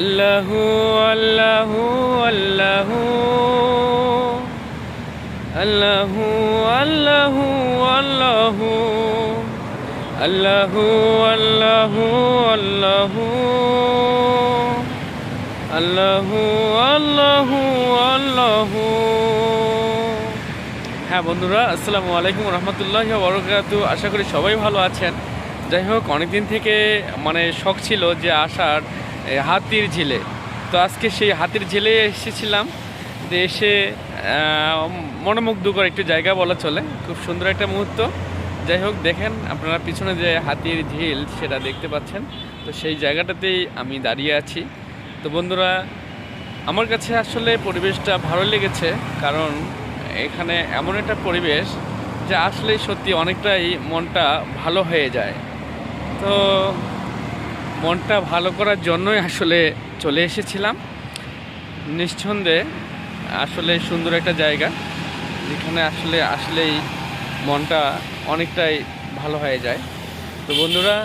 আল্লাহ আল্লাহ আল্লাহ আল্লাহ আল্লাহ আল্লাহ আল্লাহ আল্লাহ আল্লাহ আল্লাহ আল্লাহ আল্লাহ। হ্যাঁ বন্ধুরা, আসসালামু আলাইকুম রহমতুল্লাহ বরকাত আশা করি সবাই ভালো আছেন। যাই হোক, অনেকদিন থেকে মানে শখ ছিল যে আসার হাতির ঝিলে। তো আজকে সেই হাতির ঝিলে এসেছিলাম যে এসে মনোমুগ্ধকর একটু জায়গা বলা চলে। খুব সুন্দর একটা মুহূর্ত। যাই হোক, দেখেন আপনারা পিছনে যে হাতির ঝিল, সেটা দেখতে পাচ্ছেন। তো সেই জায়গাটাতেই আমি দাঁড়িয়ে আছি। তো বন্ধুরা, আমার কাছে আসলে পরিবেশটা ভালো লেগেছে, কারণ এখানে এমন একটা পরিবেশ যে আসলে সত্যি অনেকটাই মনটা ভালো হয়ে যায়। তো মনটা ভালো করার জন্যই আসলে চলে এসেছিলাম। নিঃসন্দেহে আসলে সুন্দর একটা জায়গা, যেখানে আসলে আসলেই মনটা অনেকটাই ভালো হয়ে যায়। তো বন্ধুরা,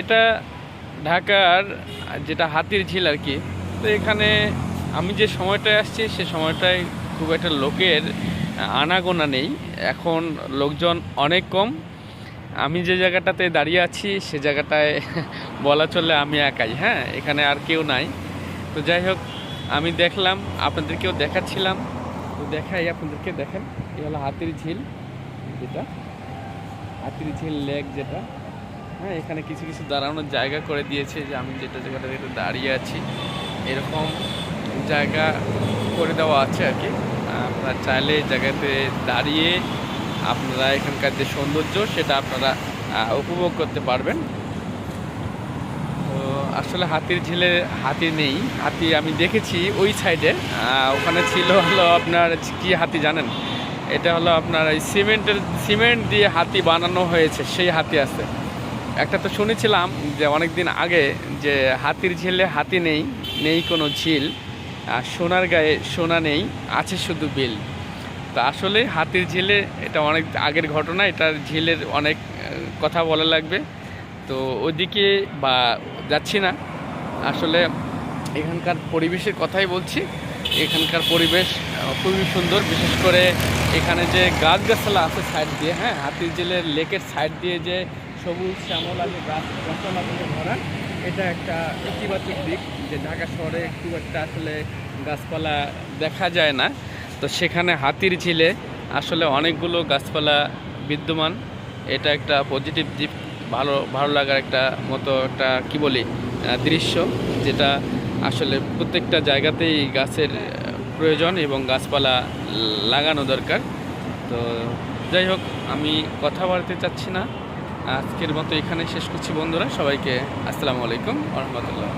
এটা ঢাকার যেটা হাতির ঝিল আর কি, তো এখানে আমি যে সময়টায় আসছি, সে সময়টায় খুব একটা লোকের আনাগোনা নেই। এখন লোকজন অনেক কম। আমি যে জায়গাটাতে দাঁড়িয়ে আছি, সে জায়গাটায় বলা চলে আমি একাই হ্যাঁ? এখানে আর কেউ নাই। তো যাই হোক, আমি দেখলাম, আপনাদেরকেও দেখাচ্ছিলাম। তো দেখাই, আপনাদেরকে দেখেন, এই হলো হাতির ঝিল, যেটা। হাতির ঝিল লেক যেটা। হ্যাঁ এখানে কিছু কিছু দাঁড়ানোর জায়গা করে দিয়েছে যে আমি যেটা একটু দাঁড়িয়ে আছি, এরকম জায়গা করে দেওয়া আছে আর কি। আপনারা চাইলে জায়গাতে দাঁড়িয়ে আপনারা এখানকার যে সৌন্দর্য, সেটা আপনারা উপভোগ করতে পারবেন। আসলে হাতির ঝিলে হাতি নেই। হাতি আমি দেখেছি ওই সাইডে ওখানে ছিল হলো আপনার, কি হাতি জানেন? এটা হলো আপনার এই সিমেন্টের সিমেন্ট দিয়ে হাতি বানানো হয়েছে, সেই হাতি আছে। একটা তো শুনেছিলাম যে অনেক দিন আগে যে হাতির ঝিলে হাতি নেই নেই কোনো ঝিল, আর সোনার গায়ে সোনা নেই, আছে শুধু বিল। তা আসলে হাতির ঝিলে, এটা অনেক আগের ঘটনা, এটার ঝিলের অনেক কথা বলা লাগবে। তো ওইদিকে বা যাচ্ছি না। আসলে এখানকার পরিবেশের কথাই বলছি। এখানকার পরিবেশ খুবই সুন্দর। বিশেষ করে এখানে যে গাছগাছালা আছে সাইড দিয়ে হ্যাঁ হাতির জেলের লেকের সাইড দিয়ে যে সবুজ শ্যামলা যে গাছ গাছালা দিয়ে ভরা, এটা একটা ইতিবাচক দিক যে ঢাকা শহরে খুব একটা আসলে গাছপালা দেখা যায় না। তো সেখানে হাতির ঝিলে আসলে অনেকগুলো গাছপালা বিদ্যমান। এটা একটা পজিটিভ দিক। ভালো ভালো লাগার একটা মতো একটা, কি বলি দৃশ্য যেটা আসলে প্রত্যেকটা জায়গাতেই গাছের প্রয়োজন এবং গাছপালা লাগানো দরকার। তো যাই হোক, আমি কথা বাড়তে চাচ্ছি না। আজকের মতো এখানে শেষ করছি বন্ধুরা। সবাইকে আসসালামু আলাইকুম রহমতুল্লাহ।